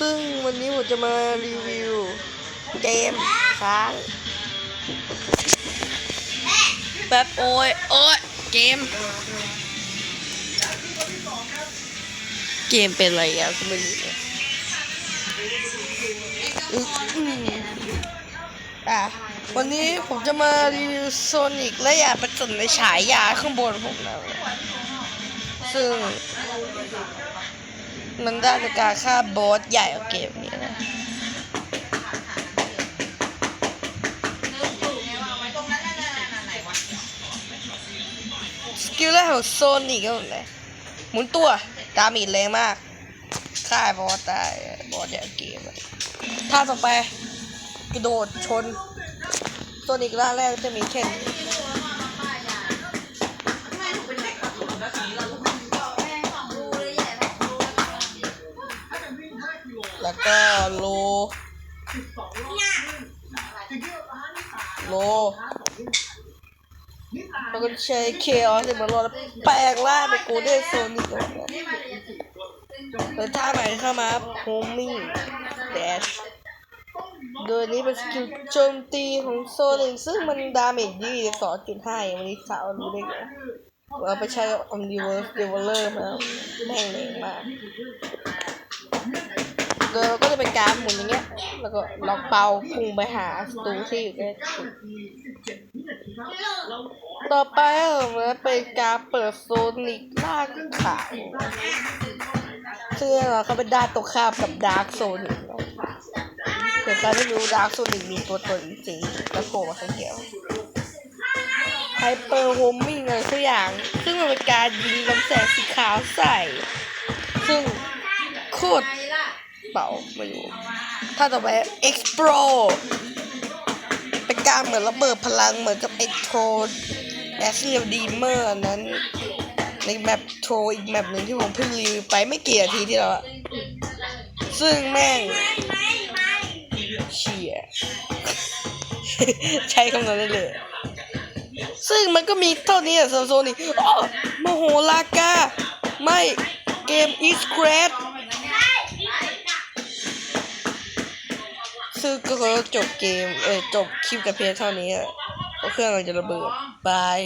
ซึ่งวันนี้ผมจะมารีวิว เกมค้างแบบโอ้ยโอ้ยเกม เกมเป็นอะไรอะก็ไม่รู้เนี่ยอืมอืมอะวันนี้ผมจะมารีวิวโซนิกและอยากประจนในฉายยาข้างบนผมแล้วซึ่ง มันได้จากการฆ่าบอสใหญ่กว่าเกมนี้นะสกิลแรกของโซนิกก็เหมือนกันหมุนตัวดามีดแรงมากฆ่าบอสตายบอสใหญ่เกมท่าต่อไปกระโดดชนโซนิกร่างแรกจะมีแค่นี้ แล้วก็โล โลแล้วก็ใช้เคออสเหมือนรอแล้วแปลงร่างเป็นกูได้โซนิกเลยนะแล้วท่าใหม่เข้ามาโฮมิ่งแดชโดยนี้เป็นสกิลโจมตีของโซนิกซึ่งมันดาเมจยี่สองจุดห้าวันนี้สาวรู้ได้ไงเราไปใช้ออมดิเวอร์เดเวลเลอร์มาแม่งแรงมาก โดยก็จะเป็นการหมุนอย่างเงี้ย แล้วก็ล็อกเป้าพุ่งไปหาศัตรูที่อยู่ใกล้สุดต่อไปมันเป็นการเปิดโซนิกล่างขาวซึ่งเราเขาเป็นด้านตรงข้ามกับดาร์กโซนิกเผื่อใครไม่รู้ดาร์กโซนิกมีตัวตนจริงแล้วโผล่มาข้างเดียวไฮเปอร์โฮมมิ่งอะไรสักอย่าง ซึ่งมันเป็นการยิงลำแสงสีขาวใส่ ซึ่งโคตร เปล่าไม่รู้ถ้าต่อไป explode เป็นการเหมือนระเบิดพลังเหมือนกับไอ้โทรแอสเซียดีเมอร์นั้นในแมปโทรอีกแมปหนึ่งที่ผมเพิ่งรีวิวไปไม่กี่นาทีที่แล้วอะซึ่งแม่งเชียใช้คำนั้นได้เลย ซึ่งมันก็มีเท่านี้อะโซโซนี่โอ้มโหลากา ไม่ เกมอีส r ร t ซึ่งก็จบเกม เออจบคลิปกับเพียงเท่านี้อะเพราะเครื่องมันจะระเบิดบาย